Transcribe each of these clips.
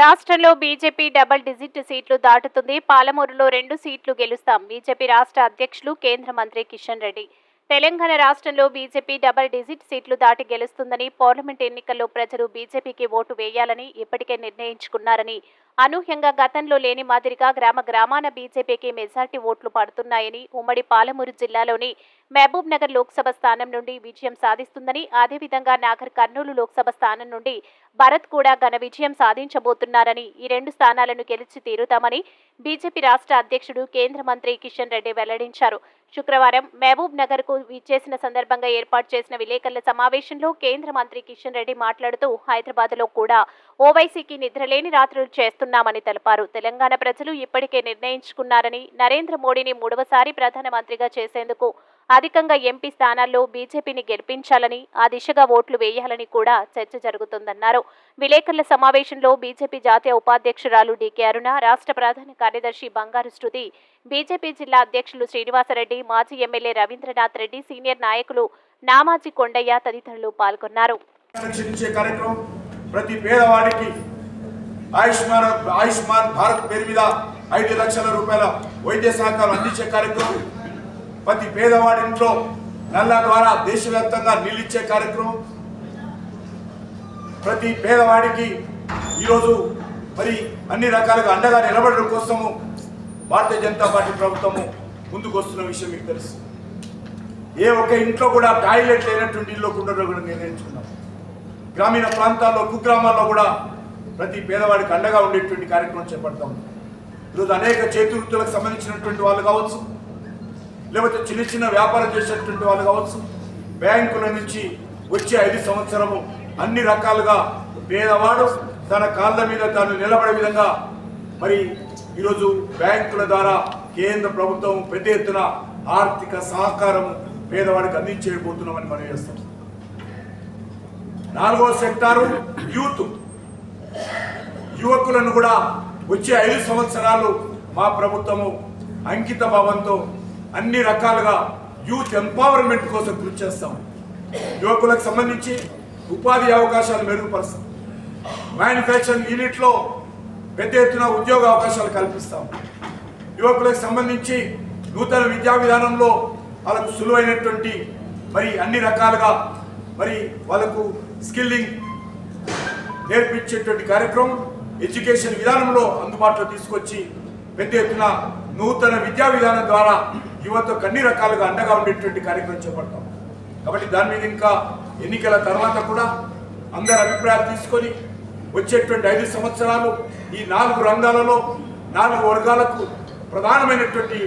రాష్ట్రంలో BJP double digit సీట్లు దాటుతుంది. పాలమూరులో రెండు సీట్లు గెలుస్తాం. బీజేపీ రాష్ట్ర అధ్యక్షులు కేంద్ర మంత్రి కిషన్ రెడ్డి. తెలంగాణ రాష్ట్రంలో బీజేపీ డబల్ డిజిట్ సీట్లు దాటి గెలుస్తుందని పార్లమెంట్ ఎన్నికల్లో ప్రజలు బీజేపీకి ఓటు వేయాలని ఇప్పటికే నిర్ణయించుకున్నారని అనూహ్యంగా గతంలో లేని మాదిరిగా గ్రామ గ్రామాన బీజేపీకి మెజార్టీ ఓట్లు పడుతున్నాయని ఉమ్మడి పాలమూరు జిల్లాలోని మహబూబ్ నగర్ లోక్సభ స్థానం నుండి విజయం సాధిస్తుందని అదేవిధంగా నాగర్ కర్నూలు లోక్సభ స్థానం నుండి భరత్ కూడా ఘన విజయం సాధించబోతున్నారని ఈ రెండు స్థానాలను గెలిచి తీరుతామని బీజేపీ రాష్ట్ర అధ్యక్షుడు కేంద్ర మంత్రి కిషన్ రెడ్డి వెల్లడించారు. శుక్రవారం మహబూబ్ నగర్కు విచ్చేసిన సందర్భంగా ఏర్పాటు చేసిన విలేకరుల సమావేశంలో కేంద్ర మంత్రి కిషన్ రెడ్డి మాట్లాడుతూ హైదరాబాద్లో కూడా ఓవైసీకి నిద్రలేని రాత్రులు చేస్తున్నామని తెలిపారు. తెలంగాణ ప్రజలు ఇప్పటికే నిర్ణయించుకున్నారని నరేంద్ర మోడీని మూడవసారి ప్రధానమంత్రిగా చేసేందుకు అధికంగా ఎంపీ స్థానాల్లో బీజేపీని గెలిపించాలని ఆ దిశగా ఓట్లు వేయాలని కూడా చర్చ జరుగుతుందన్నారు. విలేకరుల సమావేశంలో బీజేపీ జాతీయ ఉపాధ్యక్షురాలు డీకే అరుణ రాష్ట్ర ప్రధాన కార్యదర్శి బంగారు శృతి బీజేపీ జిల్లా అధ్యక్షులు శ్రీనివాసరెడ్డి మాజీ ఎమ్మెల్యే రవీంద్రనాథ్ రెడ్డి సీనియర్ నాయకులు నామాజీ కొండయ్య తదితరులు పాల్గొన్నారు. ప్రతి పేదవాడికి ఆయుష్మాన్ ఆయుష్మాన్ భారత్ పేరు మీద ఐదు లక్షల రూపాయల వైద్య సహకారం అందించే కార్యక్రమం. ప్రతి పేదవాడి ఇంట్లో నల్ల ద్వారా దేశవ్యాప్తంగా నిలిచే కార్యక్రమం. ప్రతి పేదవాడికి ఈరోజు మరి అన్ని రకాలుగా అండగా నిలబడడం కోసము భారతీయ జనతా పార్టీ ప్రభుత్వము ముందుకు వస్తున్న విషయం మీకు తెలుసు. ఏ ఒక్క ఇంట్లో కూడా టాయిలెట్ లేనటువంటి ఇల్లు ఉండడం కూడా నిర్ణయించుకున్నాం. గ్రామీణ ప్రాంతాల్లో కుగ్రామాల్లో కూడా ప్రతి పేదవాడికి అండగా ఉండేటువంటి కార్యక్రమం చేపడతాం. ఈరోజు అనేక చేతివృత్తులకు సంబంధించినటువంటి వాళ్ళు కావచ్చు లేకపోతే చిన్న చిన్న వ్యాపారం చేసేటువంటి వాళ్ళు కావచ్చు బ్యాంకుల నుంచి వచ్చే ఐదు సంవత్సరము అన్ని రకాలుగా పేదవాడు తన కాళ్ళ మీద తాను నిలబడే విధంగా మరి ఈరోజు బ్యాంకుల ద్వారా కేంద్ర ప్రభుత్వం పెద్ద ఎత్తున ఆర్థిక సహకారం పేదవాడికి అందించేయబోతున్నామని మనం చేస్తాం. నాలుగో సెక్టారు యూత్. యువకులను కూడా వచ్చే ఐదు సంవత్సరాలు మా ప్రభుత్వము అంకిత భావంతో అన్ని రకాలుగా యూత్ ఎంపవర్మెంట్ కోసం కృషి చేస్తాం. యువకులకు సంబంధించి ఉపాధి అవకాశాలు మెరుగుపరుస్తాం. మ్యానుఫ్యాక్చరింగ్ యూనిట్లో పెద్ద ఎత్తున ఉద్యోగ అవకాశాలు కల్పిస్తాం. యువకులకు సంబంధించి నూతన విద్యా విధానంలో వాళ్ళకు సులువైనటువంటి మరి అన్ని రకాలుగా మరి వాళ్ళకు స్కిల్లింగ్ నేర్పించేటువంటి కార్యక్రమం ఎడ్యుకేషన్ విధానంలో అందుబాటులో తీసుకొచ్చి పెద్ద ఎత్తున నూతన విద్యా విధానం ద్వారా యువతకు అన్ని రకాలుగా అండగా ఉండేటువంటి కార్యక్రమం చేపడతాం. కాబట్టి దాని మీద ఇంకా ఎన్నికల తర్వాత కూడా అందరి అభిప్రాయాలు తీసుకొని వచ్చేటువంటి ఐదు సంవత్సరాలు ఈ నాలుగు రంగాలలో నాలుగు వర్గాలకు ప్రధానమైనటువంటి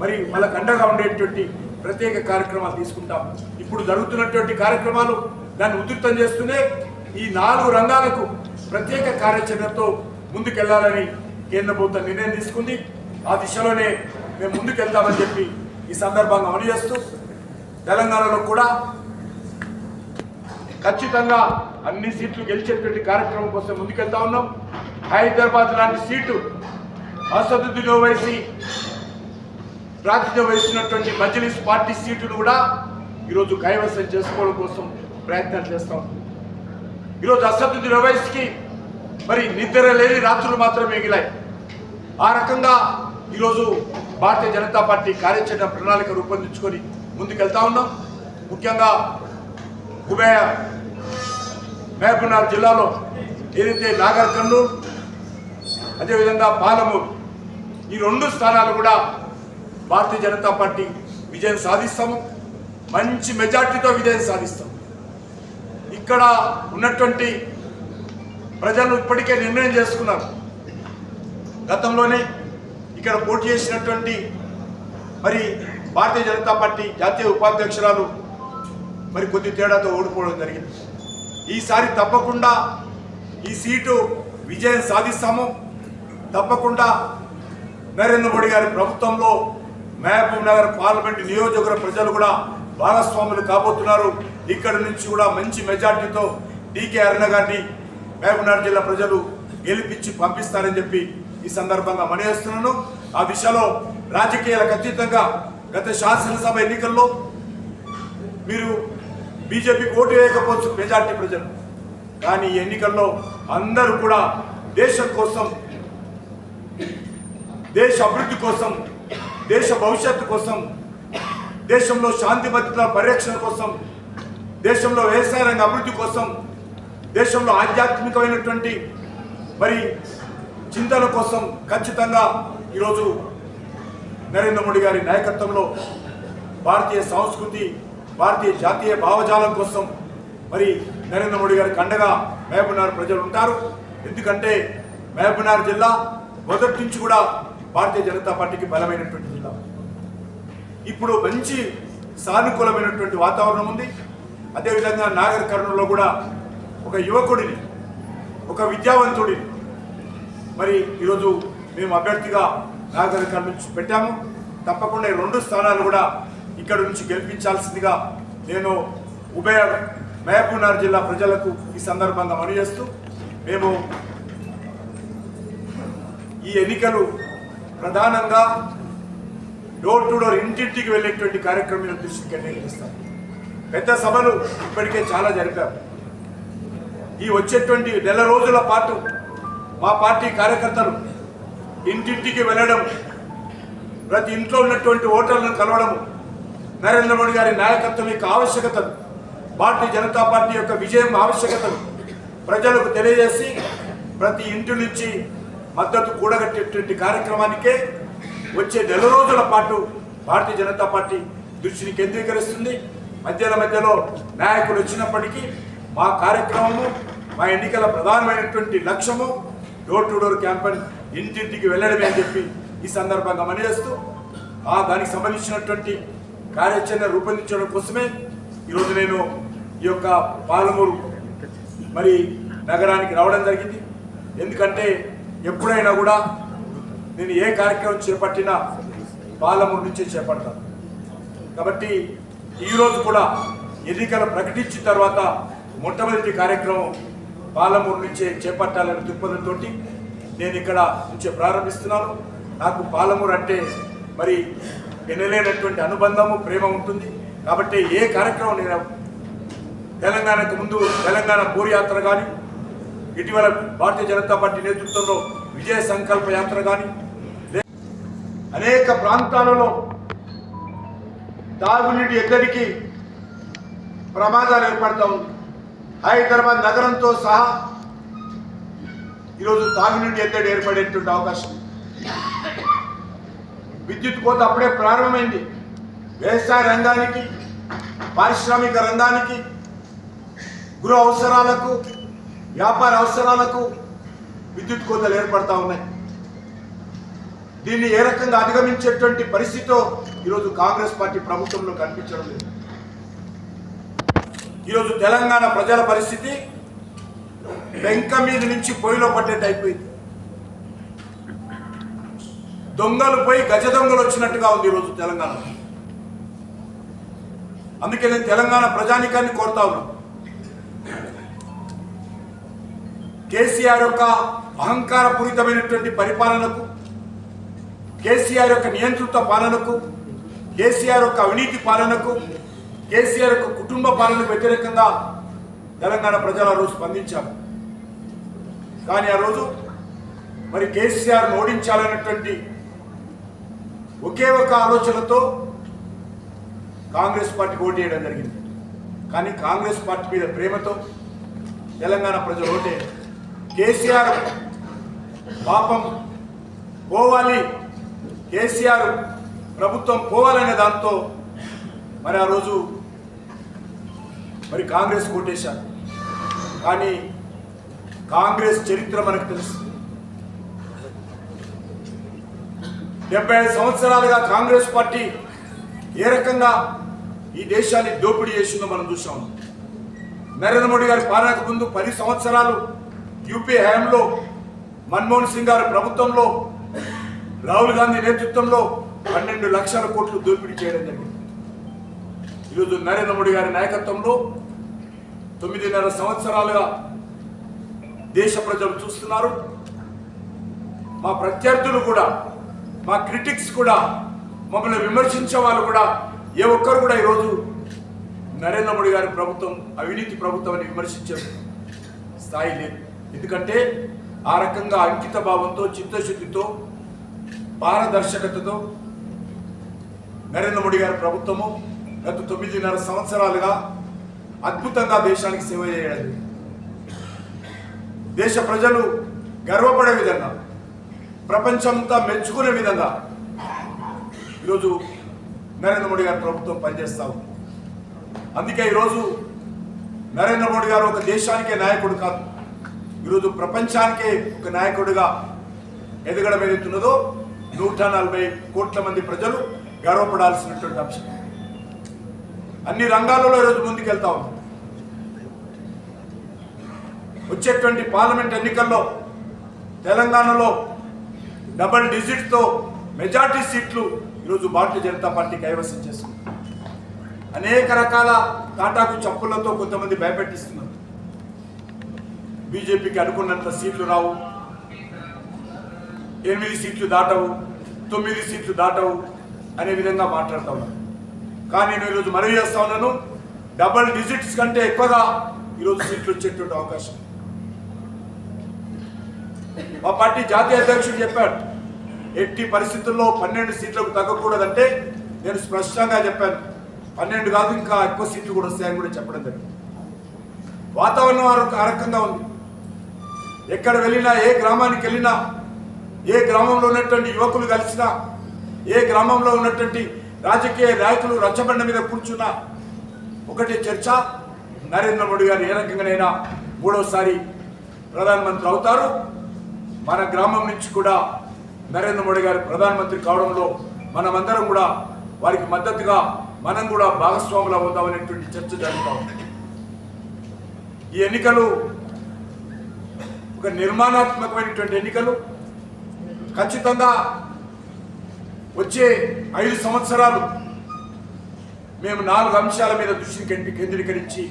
మరి వాళ్ళకు అండగా ఉండేటువంటి ప్రత్యేక కార్యక్రమాలు తీసుకుంటాం. ఇప్పుడు జరుగుతున్నటువంటి కార్యక్రమాలు దాన్ని ఉధృతం చేస్తూనే ఈ నాలుగు రంగాలకు ప్రత్యేక కార్యాచరణతో ముందుకెళ్ళాలని కేంద్ర ప్రభుత్వం నిర్ణయం తీసుకుంది. ఆ దిశలోనే మేము ముందుకెళ్తామని చెప్పి ఈ సందర్భంగా అమలు చేస్తూ తెలంగాణలో కూడా ఖచ్చితంగా అన్ని సీట్లు గెలిచేటువంటి కార్యక్రమం కోసం ముందుకెళ్తా ఉన్నాం. హైదరాబాద్ లాంటి సీటు అసదుద్దీన్ ఓవైసీ ప్రాతినిధ్యం వహిస్తున్నటువంటి మజ్లిస్ పార్టీ సీటును కూడా ఈరోజు కైవసం చేసుకోవడం కోసం ప్రయత్నాలు చేస్తాం. ఈరోజు అసదుద్దీన్ ఓవైసీకి మరి నిద్ర లేని రాత్రులు మాత్రమే మిగిలాయి. ఆ రకంగా ఈరోజు భారతీయ జనతా పార్టీ కార్యాచరణ ప్రణాళిక రూపొందించుకొని ముందుకెళ్తా ఉన్నాం. ముఖ్యంగా ఉభయ మహబూబ్నగర్ జిల్లాలో ఏదైతే నాగర్ కర్నూలు అదేవిధంగా పాలమూరు ఈ రెండు స్థానాలు కూడా భారతీయ జనతా పార్టీ విజయం సాధిస్తాము. మంచి మెజార్టీతో విజయం సాధిస్తాం ఇక్కడ ఉన్నటువంటి ప్రజలు ఇప్పటికే నిర్ణయం చేసుకున్నారు. గతంలోనే ఇక్కడ పోటీ చేసినటువంటి మరి భారతీయ జనతా పార్టీ జాతీయ ఉపాధ్యక్షురాలు మరి కొద్ది తేడాతో ఓడిపోవడం జరిగింది. ఈసారి తప్పకుండా ఈ సీటు విజయం సాధిస్తాము. తప్పకుండా నరేంద్ర మోడీ గారి ప్రభుత్వంలో మహబూబ్ నగర్ పార్లమెంట్ నియోజకవర్గ ప్రజలు కూడా భాగస్వాములు కాబోతున్నారు. ఇక్కడ నుంచి కూడా మంచి మెజార్టీతో డీకే అరుణ గారిని మహబూబ్నగర్ జిల్లా ప్రజలు గెలిపించి పంపిస్తారని చెప్పి ఈ సందర్భంగా మనయేస్తున్నాను ఆ దిశలో రాజకీయాలకు అతీతంగా గత శాసనసభ ఎన్నికల్లో మీరు బీజేపీకి ఓటు వేయకపోవచ్చు మెజార్టీ ప్రజలు. కానీ ఈ ఎన్నికల్లో అందరూ కూడా దేశం కోసం దేశ అభివృద్ధి కోసం దేశ భవిష్యత్తు కోసం దేశంలో శాంతి భద్రతల పరిరక్షణ కోసం దేశంలో వ్యవసాయ రంగ అభివృద్ధి కోసం దేశంలో ఆధ్యాత్మికమైనటువంటి మరి చింతన కోసం ఖచ్చితంగా ఈరోజు నరేంద్ర మోడీ గారి నాయకత్వంలో భారతీయ సంస్కృతి భారతీయ జాతీయ భావజాలం కోసం మరి నరేంద్ర మోడీ గారికి అండగా మహబూబ్నగర్ ప్రజలు ఉంటారు. ఎందుకంటే మహబూబ్నగర్ జిల్లా మొదటి నుంచి కూడా భారతీయ జనతా పార్టీకి బలమైనటువంటి జిల్లా. ఇప్పుడు మంచి సానుకూలమైనటువంటి వాతావరణం ఉంది. అదేవిధంగా నాగర్ కర్నూలులో కూడా ఒక యువకుడిని ఒక విద్యావంతుడిని మరి ఈరోజు మేము అభ్యర్థిగా నాగర్ నుంచి పెట్టాము. తప్పకుండా ఈ రెండు స్థానాలు కూడా ఇక్కడ నుంచి గెలిపించాల్సిందిగా నేను ఉభయ మహబూబ్నగర్ జిల్లా ప్రజలకు ఈ సందర్భంగా మనవి చేస్తూ మేము ఈ ఎన్నికలు ప్రధానంగా డోర్ టు డోర్ ఇంటింటికి వెళ్ళేటువంటి కార్యక్రమం దృష్టికి దృష్టి పెద్ద సభలు ఇప్పటికే చాలా జరిపారు ఈ వచ్చేటువంటి నెల రోజుల పాటు మా పార్టీ కార్యకర్తలు ఇంటింటికి వెళ్ళడం ప్రతి ఇంట్లో ఉన్నటువంటి ఓటర్లను కలవడము నరేంద్ర మోడీ గారి నాయకత్వం యొక్క ఆవశ్యకతలు భారతీయ జనతా పార్టీ యొక్క విజయం ఆవశ్యకతలు ప్రజలకు తెలియజేసి ప్రతి ఇంటి నుంచి మద్దతు కూడగట్టేటువంటి కార్యక్రమానికే వచ్చే నెల రోజుల పాటు భారతీయ జనతా పార్టీ దృష్టిని కేంద్రీకరిస్తుంది. మధ్యలో మధ్యలో నాయకులు వచ్చినప్పటికీ మా కార్యక్రమము మా ఎన్నికల ప్రధానమైనటువంటి లక్ష్యము డోర్ టు డోర్ క్యాంపెయిన్ ఇంటింటికి వెళ్ళడమే అని చెప్పి ఈ సందర్భంగా మనిచేస్తూ ఆ దానికి సంబంధించినటువంటి కార్యాచరణ రూపొందించడం కోసమే ఈరోజు నేను ఈ యొక్క పాలమూరు మరి నగరానికి రావడం జరిగింది. ఎందుకంటే ఎప్పుడైనా కూడా నేను ఏ కార్యక్రమం చేపట్టినా పాలమూరు నుంచే చేపడతాను. కాబట్టి ఈరోజు కూడా ఎన్నికలు ప్రకటించిన తర్వాత మొట్టమొదటి కార్యక్రమం పాలమూరు నుంచే చేపట్టాలని దృక్పథంతో నేను ఇక్కడ నుంచే ప్రారంభిస్తున్నాను. నాకు పాలమూరు అంటే మరి ఎనలేనటువంటి అనుబంధము ప్రేమ ఉంటుంది. కాబట్టి ఏ కార్యక్రమం నేను తెలంగాణకు ముందు తెలంగాణ పోరు యాత్ర కానీ ఇటీవల భారతీయ జనతా పార్టీ నేతృత్వంలో విజయ సంకల్ప యాత్ర కానీ అనేక ప్రాంతాలలో తాగునీటి ఎద్దరికి ప్రమాదాలు ఏర్పడతా ఉంది. హైదరాబాద్ నగరంతో సహా ఈరోజు తాగునీటి ఎద్దడి ఏర్పడేటువంటి అవకాశం. విద్యుత్ కోత అప్పుడే ప్రారంభమైంది. వ్యవసాయ రంగానికి పారిశ్రామిక రంగానికి గృహ అవసరాలకు వ్యాపార అవసరాలకు విద్యుత్ కోతలు ఏర్పడతా ఉన్నాయి. దీన్ని ఏ రకంగా అధిగమించేటువంటి పరిస్థితితో ఈరోజు కాంగ్రెస్ పార్టీ ప్రభుత్వంలో కనిపించడం లేదు. ఈరోజు తెలంగాణ ప్రజల పరిస్థితి వెంక మీద నుంచి పొయ్యిలో పడ్డట్టు అయిపోయింది. దొంగలు పోయి గజ దొంగలు వచ్చినట్టుగా ఉంది ఈరోజు తెలంగాణ. అందుకే నేను తెలంగాణ ప్రజానికాన్ని కోరుతా ఉన్నా. కేసీఆర్ యొక్క అహంకారపూరితమైనటువంటి పరిపాలనకు కేసీఆర్ యొక్క నియంత్రిత పాలనకు కేసీఆర్ యొక్క అవినీతి పాలనకు కేసీఆర్ యొక్క కుటుంబ పాలనకు వ్యతిరేకంగా తెలంగాణ ప్రజలు ఆ రోజు స్పందించారు. కానీ ఆ రోజు మరి కేసీఆర్ ఓడించాలన్నటువంటి ఒకే ఒక ఆలోచనతో కాంగ్రెస్ పార్టీ ఓటు వేయడం జరిగింది. కానీ కాంగ్రెస్ పార్టీ మీద ప్రేమతో తెలంగాణ ప్రజలు ఓటే. కేసీఆర్ పాపం పోవాలి. కేసీఆర్ ప్రభుత్వం పోవాలనే దాంతో మరి ఆ రోజు మరి కాంగ్రెస్ కోటేశారు. కానీ కాంగ్రెస్ చరిత్ర మనకు తెలుసు. డెబ్బై ఐదు సంవత్సరాలుగా కాంగ్రెస్ పార్టీ ఏ రకంగా ఈ దేశాన్ని దోపిడీ చేసిందో మనం చూసాం నరేంద్ర మోడీ గారి పాలనకు ముందు పది సంవత్సరాలు యూపీ హయాంలో మన్మోహన్ సింగ్ గారి ప్రభుత్వంలో రాహుల్ గాంధీ నేతృత్వంలో పన్నెండు లక్షల కోట్లు దోపిడీ చేయడం జరిగింది. ఈరోజు నరేంద్ర మోడీ గారి నాయకత్వంలో తొమ్మిదిన్నర సంవత్సరాలుగా దేశ ప్రజలు చూస్తున్నారు. మా ప్రత్యర్థులు కూడా మా క్రిటిక్స్ కూడా మమ్మల్ని విమర్శించే వాళ్ళు కూడా ఏ ఒక్కరు కూడా ఈరోజు నరేంద్ర మోడీ గారి ప్రభుత్వం అవినీతి ప్రభుత్వం అని విమర్శించే స్థాయి లేదు. ఎందుకంటే ఆ రకంగా అంకిత భావంతో చిత్తశుద్ధితో పారదర్శకతతో నరేంద్ర మోడీ గారి ప్రభుత్వము గత తొమ్మిదిన్నర సంవత్సరాలుగా అద్భుతంగా దేశానికి సేవ చేయడం దేశ ప్రజలు గర్వపడే విధంగా ప్రపంచంతా మెచ్చుకునే విధంగా ఈరోజు నరేంద్ర మోడీ గారు ప్రభుత్వం పనిచేస్తా ఉంది. అందుకే ఈరోజు నరేంద్ర మోడీ గారు ఒక దేశానికే నాయకుడు కాదు ఈరోజు ప్రపంచానికే ఒక నాయకుడిగా ఎదగడం ఏదైతున్నదో నూట నలభై కోట్ల మంది ప్రజలు గర్వపడాల్సినటువంటి అంశం. అన్ని రంగాలలో ఈరోజు ముందుకెళ్తా ఉంది వచ్చేటువంటి పార్లమెంట్ ఎన్నికల్లో తెలంగాణలో డబల్ డిజిట్తో మెజార్టీ సీట్లు ఈరోజు భారతీయ జనతా పార్టీ కైవసం చేస్తుంది అనేక రకాల తాటాకు చప్పులతో కొంతమంది భయపెట్టిస్తున్నారు. బీజేపీకి అనుకున్నంత సీట్లు రావు. ఎనిమిది సీట్లు దాటవు తొమ్మిది సీట్లు దాటవు అనే విధంగా మాట్లాడుతూ ఉన్నారు. కానీ నేను ఈరోజు మనవి చేస్తా ఉన్నాను. డబల్ డిజిట్స్ కంటే ఎక్కువగా ఈరోజు సీట్లు వచ్చేటువంటి అవకాశం. మా పార్టీ జాతీయ అధ్యక్షుడు చెప్పాడు ఎట్టి పరిస్థితుల్లో పన్నెండు సీట్లకు తగ్గకూడదంటే నేను స్పష్టంగా చెప్పాను పన్నెండు కాదు ఇంకా ఎక్కువ సీట్లు కూడా వస్తాయని కూడా చెప్పడం జరిగింది. వాతావరణం ఆ రకంగా ఉంది. ఎక్కడ వెళ్ళినా ఏ గ్రామానికి వెళ్ళినా ఏ గ్రామంలో ఉన్నటువంటి యువకులు కలిసినా ఏ గ్రామంలో ఉన్నటువంటి రాజకీయ నాయకులు రచ్చబండ మీద కూర్చున్న ఒకటి చర్చ. నరేంద్ర మోడీ గారు ఏ రకంగానైనా మూడవసారి ప్రధానమంత్రి అవుతారు. మన గ్రామం నుంచి కూడా నరేంద్ర మోడీ గారు ప్రధానమంత్రి కావడంలో మనమందరం కూడా వారికి మద్దతుగా మనం కూడా భాగస్వాములు అవుతామనేటువంటి చర్చ జరుగుతూ ఉంది. ఈ ఎన్నికలు ఒక నిర్మాణాత్మకమైనటువంటి ఎన్నికలు. ఖచ్చితంగా వచ్చే ఐదు సంవత్సరాలు మేము నాలుగు అంశాల మీద దృష్టిని కేంద్రీకరించి